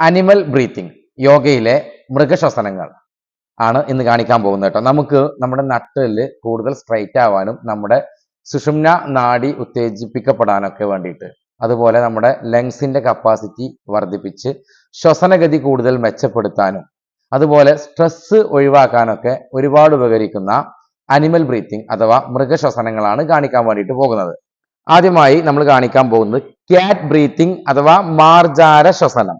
Animal breathing യോഗയിലെ മൃഗശ്വസനങ്ങൾ ആണ് ഇന്ന് കാണിക്കാൻ പോകുന്നത് കേട്ടോ. നമുക്ക് നമ്മുടെ നട്ടിൽ കൂടുതൽ സ്ട്രൈറ്റ് ആവാനും നമ്മുടെ സുഷുമ്ന നാഡി ഉത്തേജിപ്പിക്കപ്പെടാനൊക്കെ വേണ്ടിയിട്ട് അതുപോലെ നമ്മുടെ ലങ്സിന്റെ കപ്പാസിറ്റി വർദ്ധിപ്പിച്ച് ശ്വസനഗതി കൂടുതൽ മെച്ചപ്പെടുത്താനും അതുപോലെ സ്ട്രെസ് ഒഴിവാക്കാനൊക്കെ ഒരുപാട് ഉപകരിക്കുന്ന അനിമൽ ബ്രീത്തിങ് അഥവാ മൃഗശ്വസനങ്ങളാണ് കാണിക്കാൻ വേണ്ടിയിട്ട് പോകുന്നത്. ആദ്യമായി നമ്മൾ കാണിക്കാൻ പോകുന്നത് ക്യാറ്റ് ബ്രീത്തിങ് അഥവാ മാർജാര ശ്വസനം.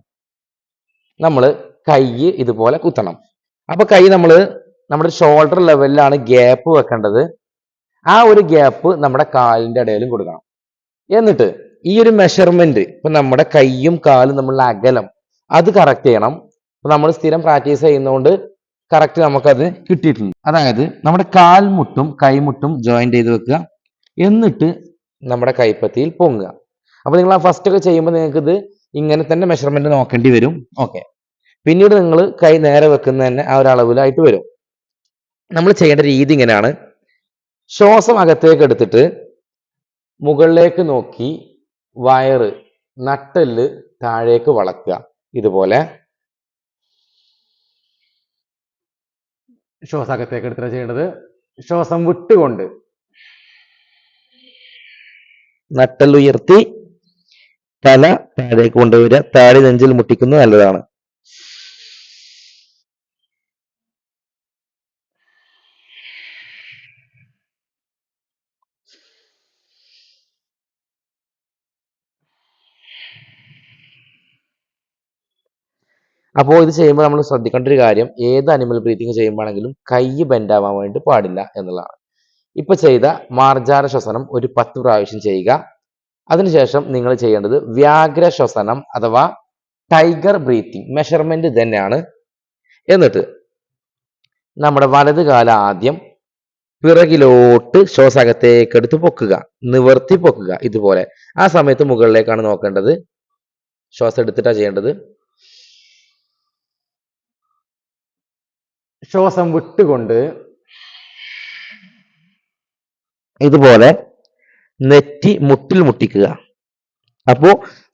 നമ്മൾ കൈ ഇതുപോലെ കുത്തണം. അപ്പോൾ കൈ നമ്മൾ നമ്മുടെ ഷോൾഡർ ലെവലിലാണ് ഗ്യാപ്പ് വെക്കേണ്ടത്. ആ ഒരു ഗ്യാപ്പ് നമ്മുടെ കാലിന്റെ ഇടയിലും കൊടുക്കണം. എന്നിട്ട് ഈ ഒരു മെഷർമെന്റ് ഇപ്പൊ നമ്മുടെ കൈയും കാലും നമ്മളുടെ അകലം അത് കറക്റ്റ് ചെയ്യണം. ഇപ്പൊ നമ്മൾ സ്ഥിരം പ്രാക്ടീസ് ചെയ്യുന്നതുകൊണ്ട് കറക്റ്റ് നമുക്കത് കിട്ടിയിട്ടുണ്ട്. അതായത് നമ്മുടെ കാൽമുട്ടും കൈമുട്ടും ജോയിന്റ് ചെയ്ത് വെക്കുക. എന്നിട്ട് നമ്മുടെ കൈപ്പത്തിയിൽ പൊങ്ങുക. അപ്പോൾ നിങ്ങൾ ആ ഫസ്റ്റ് ഒക്കെ ചെയ്യുമ്പോൾ നിങ്ങൾക്ക് ഇത് ഇങ്ങനെ തന്നെ മെഷർമെന്റ് നോക്കേണ്ടി വരും. ഓക്കെ പിന്നീട് നിങ്ങൾ കൈ നേരെ വെക്കുന്ന തന്നെ ആ ഒരു അളവിലായിട്ട് വരും. നമ്മൾ ചെയ്യേണ്ട രീതി ഇങ്ങനെയാണ്. ശ്വാസം അകത്തേക്ക് എടുത്തിട്ട് മുകളിലേക്ക് നോക്കി വയറ് നട്ടെല്ല് താഴേക്ക് വളക്കുക ഇതുപോലെ. ശ്വാസം അകത്തേക്ക് എടുത്തിട്ട് ചെയ്യേണ്ടത്. ശ്വാസം വിട്ടുകൊണ്ട് നട്ടെല്ലുയർത്തി തല താഴേക്ക് കൊണ്ടുവരിക. താഴെ നെഞ്ചിൽ മുട്ടിക്കുന്നത് നല്ലതാണ്. അപ്പോൾ ഇത് ചെയ്യുമ്പോൾ നമ്മൾ ശ്രദ്ധിക്കേണ്ട ഒരു കാര്യം ഏത് അനിമൽ ബ്രീത്തിങ് ചെയ്യുമ്പോഴാണെങ്കിലും കൈ ബെൻഡ് ആവാൻ വേണ്ടി പാടില്ല എന്നുള്ളതാണ്. ഇപ്പൊ ചെയ്ത മാർജാര ശ്വസനം ഒരു പത്ത് പ്രാവശ്യം ചെയ്യുക. അതിനുശേഷം നിങ്ങൾ ചെയ്യേണ്ടത് വ്യാഘ്ര ശ്വസനം അഥവാ ടൈഗർ ബ്രീത്തിങ് മെഷർമെന്റ് തന്നെയാണ്. എന്നിട്ട് നമ്മുടെ വലത് കാല ആദ്യം പിറകിലോട്ട് ശ്വാസകത്തേക്ക് എടുത്ത് പൊക്കുക നിവർത്തി പൊക്കുക ഇതുപോലെ. ആ സമയത്ത് മുകളിലേക്കാണ് നോക്കേണ്ടത്. ശ്വാസം എടുത്തിട്ടാണ് ചെയ്യേണ്ടത്. ശ്വാസം വിട്ടുകൊണ്ട് ഇതുപോലെ നെറ്റി മുട്ടിൽ മുട്ടിക്കുക. അപ്പോ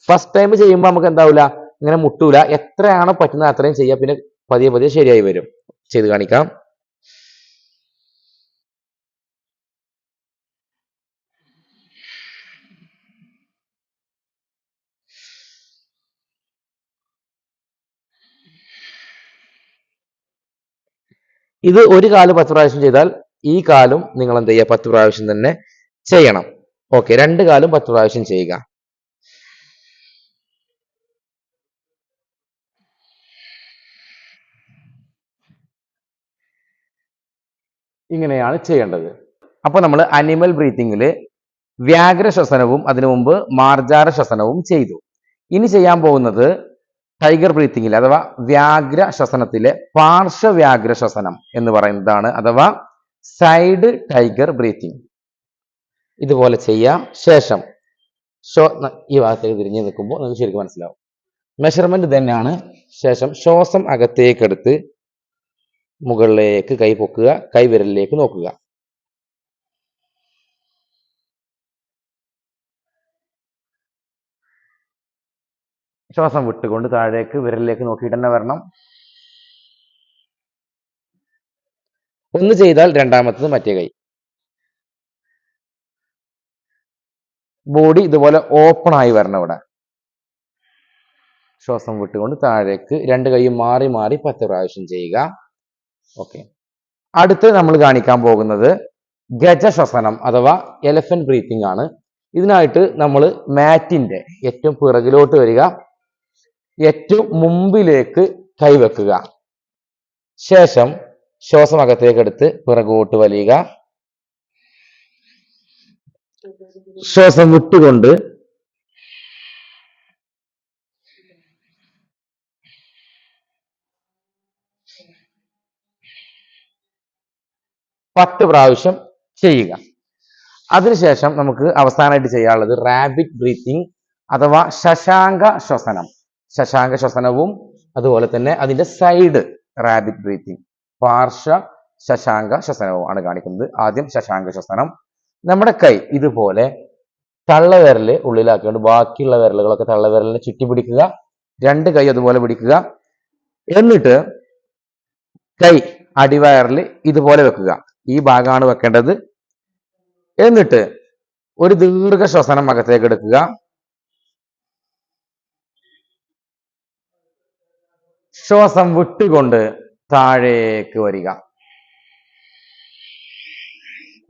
ഫസ്റ്റ് ടൈം ചെയ്യുമ്പോൾ നമുക്ക് എന്താവില്ല ഇങ്ങനെ മുട്ടൂല. എത്രയാണോ പറ്റുന്നത് അത്രയും ചെയ്യുക പിന്നെ പതിയെ പതിയെ ശരിയായി വരും. ചെയ്ത് കാണിക്കാം. ഇത് ഒരു കാൽ പത്ത് പ്രാവശ്യം ചെയ്താൽ ഈ കാലും നിങ്ങൾ എന്ത് ചെയ്യുക? പത്ത് പ്രാവശ്യം തന്നെ ചെയ്യണം. ഓക്കെ രണ്ട് കാലും പത്ത് പ്രാവശ്യം ചെയ്യുക. ഇങ്ങനെയാണ് ചെയ്യേണ്ടത്. അപ്പൊ നമ്മൾ അനിമൽ ബ്രീത്തിങ്ങിൽ വ്യാഘ്ര ശ്വസനവും അതിനു മുമ്പ് മാർജാര ശ്വസനവും ചെയ്തു. ഇനി ചെയ്യാൻ പോകുന്നത് ടൈഗർ ബ്രീത്തിങ്ങിൽ അഥവാ വ്യാഘ്ര ശ്വസനത്തിലെ പാർശ്വവ്യാഘ്ര ശ്വസനം എന്ന് പറയുന്നതാണ് അഥവാ സൈഡ് ടൈഗർ ബ്രീത്തിങ്. ഇതുപോലെ ചെയ്യാം. ശേഷം ഷോ ഈ ഭാഗത്തേക്ക് തിരിഞ്ഞു നിൽക്കുമ്പോൾ നിങ്ങൾക്ക് ശരിക്കും മനസ്സിലാവും. മെഷർമെന്റ് തന്നെയാണ്. ശേഷം ശ്വാസം അകത്തേക്കെടുത്ത് മുകളിലേക്ക് കൈ പൊക്കുക കൈവിരലിലേക്ക് നോക്കുക. ശ്വാസം വിട്ടുകൊണ്ട് താഴേക്ക് വിരലിലേക്ക് നോക്കിയിട്ട് തന്നെ വരണം. ഒന്ന് ചെയ്താൽ രണ്ടാമത്തത് മറ്റേ കൈ. ബോഡി ഇതുപോലെ ഓപ്പൺ ആയി വരണം ഇവിടെ. ശ്വാസം വിട്ടുകൊണ്ട് താഴേക്ക് രണ്ട് കൈയും മാറി മാറി പത്ത് പ്രാവശ്യം ചെയ്യുക. ഓക്കെ. അടുത്ത് നമ്മൾ കാണിക്കാൻ പോകുന്നത് ഗജശ്വസനം അഥവാ എലഫന്റ് ബ്രീത്തിങ് ആണ്. ഇതിനായിട്ട് നമ്മൾ മാറ്റിന്റെ ഏറ്റവും പിറകിലോട്ട് വരിക. ഏറ്റവും മുമ്പിലേക്ക് കൈവെക്കുക ശേഷം ശ്വാസം അകത്തേക്ക് എടുത്ത് പിറകോട്ട് വലിയുക. ശ്വാസം വിട്ടുകൊണ്ട് പത്ത് പ്രാവശ്യം ചെയ്യുക. അതിനുശേഷം നമുക്ക് അവസാനമായിട്ട് ചെയ്യാനുള്ളത് റാബിറ്റ് ബ്രീത്തിങ് അഥവാ ശശാങ്ക ശ്വസനം. ശശാങ്ക ശ്വസനവും അതുപോലെ തന്നെ അതിന്റെ സൈഡ് റാബിറ്റ് ബ്രീത്തിങ് പാർശ്വ ശശാങ്ക ശ്വസനവും ആണ് കാണിക്കുന്നത്. ആദ്യം ശശാങ്ക ശ്വസനം. നമ്മുടെ കൈ ഇതുപോലെ തള്ളവിരൽ ഉള്ളിലാക്കിക്കൊണ്ട് ബാക്കിയുള്ള വിരലുകളൊക്കെ തള്ളവിരലിനെ ചുറ്റി പിടിക്കുക. രണ്ട് കൈ അതുപോലെ പിടിക്കുക. എന്നിട്ട് കൈ അടിവയറിൽ ഇതുപോലെ വെക്കുക. ഈ ഭാഗമാണ് വെക്കേണ്ടത്. എന്നിട്ട് ഒരു ദീർഘ ശ്വസനം അകത്തേക്ക് എടുക്കുക. ശ്വാസം വിട്ടുകൊണ്ട് താഴേക്ക് വരിക.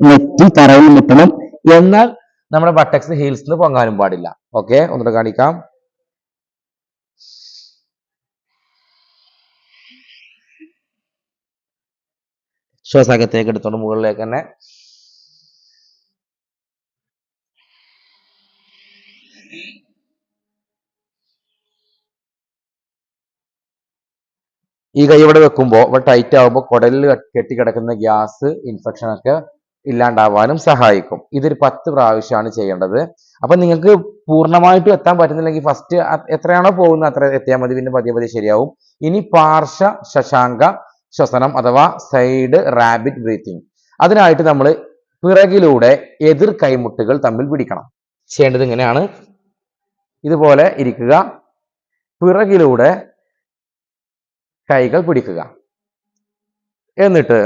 നെറ്റി തറയിൽ മുട്ടണം എന്നാൽ നമ്മുടെ ബട്ടക്സ് ഹീൽസിൽ പൊങ്ങാനും പാടില്ല. ഓക്കെ ഒന്നുകൂടെ കാണിക്കാം. ശ്വാസകത്തേക്ക് എടുത്തോണ്ട് മുകളിലേക്ക് തന്നെ. ഈ കൈ ഇവിടെ വെക്കുമ്പോൾ ഇവിടെ ടൈറ്റ് ആകുമ്പോൾ കുടലിൽ കെട്ടിക്കിടക്കുന്ന ഗ്യാസ് ഇൻഫെക്ഷൻ ഒക്കെ ഇല്ലാണ്ടാവാനും സഹായിക്കും. ഇതൊരു പത്ത് പ്രാവശ്യമാണ് ചെയ്യേണ്ടത്. അപ്പൊ നിങ്ങൾക്ക് പൂർണമായിട്ടും എത്താൻ പറ്റുന്നില്ലെങ്കിൽ ഫസ്റ്റ് എത്രയാണോ പോകുന്നത് അത്ര എത്തിയാൽ മതി. പിന്നെ പതിയെ പതിയെ ശരിയാവും. ഇനി പാർശ്വ ശശാങ്ക ശ്വസനം അഥവാ സൈഡ് റാബിറ്റ് ബ്രീത്തിങ്. അതിനായിട്ട് നമ്മൾ പിറകിലൂടെ എതിർ കൈമുട്ടുകൾ തമ്മിൽ പിടിക്കണം. ചെയ്യേണ്ടത് ഇങ്ങനെയാണ്. ഇതുപോലെ ഇരിക്കുക. പിറകിലൂടെ കൈകൾ പിടിക്കുക. എന്നിട്ട്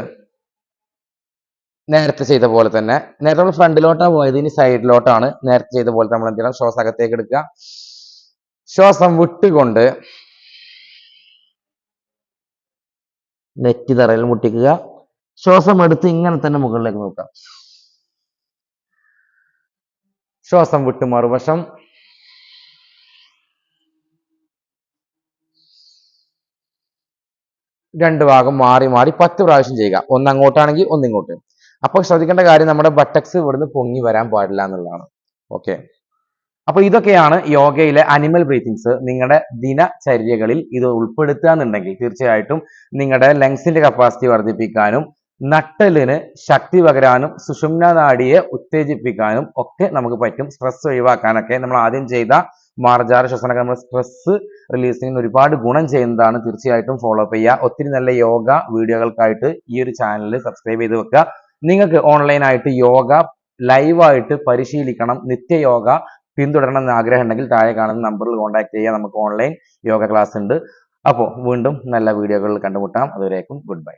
നേരത്തെ ചെയ്ത പോലെ തന്നെ നേരത്തെ നമ്മൾ ഫ്രണ്ടിലോട്ടാണ് പോയത് ഇനി സൈഡിലോട്ടാണ് നേരത്തെ ചെയ്ത പോലെ നമ്മൾ എന്ത് ചെയ്യണം? ശ്വാസം അകത്തേക്ക് എടുക്കുക. ശ്വാസം വിട്ടുകൊണ്ട് നെറ്റി തറയിൽ മുട്ടിക്കുക. ശ്വാസം എടുത്ത് ഇങ്ങനെ തന്നെ മുകളിലേക്ക് നോക്കുക. ശ്വാസം വിട്ട് മറുവശം രണ്ട് ഭാഗം മാറി മാറി പത്ത് പ്രാവശ്യം ചെയ്യുക. ഒന്ന് അങ്ങോട്ടാണെങ്കിൽ ഒന്ന് ഇങ്ങോട്ട്. അപ്പോൾ ശ്രദ്ധിക്കേണ്ട കാര്യം നമ്മുടെ ബട്ടക്സ് ഇവിടുന്ന് പൊങ്ങി വരാൻ പാടില്ല എന്നുള്ളതാണ്. ഓക്കെ അപ്പൊ ഇതൊക്കെയാണ് യോഗയിലെ അനിമൽ ബ്രീത്തിങ്സ് നിങ്ങളുടെ ദിനചര്യകളിൽ ഇത് ഉൾപ്പെടുത്തുക എന്നുണ്ടെങ്കിൽ തീർച്ചയായിട്ടും നിങ്ങളുടെ ലങ്സിന്റെ കപ്പാസിറ്റി വർദ്ധിപ്പിക്കാനും നട്ടലിന് ശക്തി പകരാനും സുഷുമ്ന നാഡിയെ ഉത്തേജിപ്പിക്കാനും ഒക്കെ നമുക്ക് പറ്റും. സ്ട്രെസ് ഒഴിവാക്കാനൊക്കെ നമ്മൾ ആദ്യം ചെയ്ത മാർജാര ശ്വസനമൊക്കെ നമ്മൾ സ്ട്രെസ് റിലീസിങ്ങിന് ഒരുപാട് ഗുണം ചെയ്യുന്നതാണ് തീർച്ചയായിട്ടും ഫോളോ അപ്പ് ചെയ്യുക. ഒത്തിരി നല്ല യോഗ വീഡിയോകൾക്കായിട്ട് ഈ ഒരു ചാനൽ സബ്സ്ക്രൈബ് ചെയ്ത് വെക്കുക. നിങ്ങൾക്ക് ഓൺലൈനായിട്ട് യോഗ ലൈവായിട്ട് പരിശീലിക്കണം. നിത്യയോഗ പിന്തുടരണം എന്ന് ആഗ്രഹം ഉണ്ടെങ്കിൽ താഴെ കാണുന്ന നമ്പറിൽ കോൺടാക്ട് ചെയ്യുക നമുക്ക് ഓൺലൈൻ യോഗ ക്ലാസ് ഉണ്ട്. അപ്പോൾ വീണ്ടും നല്ല വീഡിയോകളിൽ കണ്ടുമുട്ടാം. അതുവരേക്കും ഗുഡ് ബൈ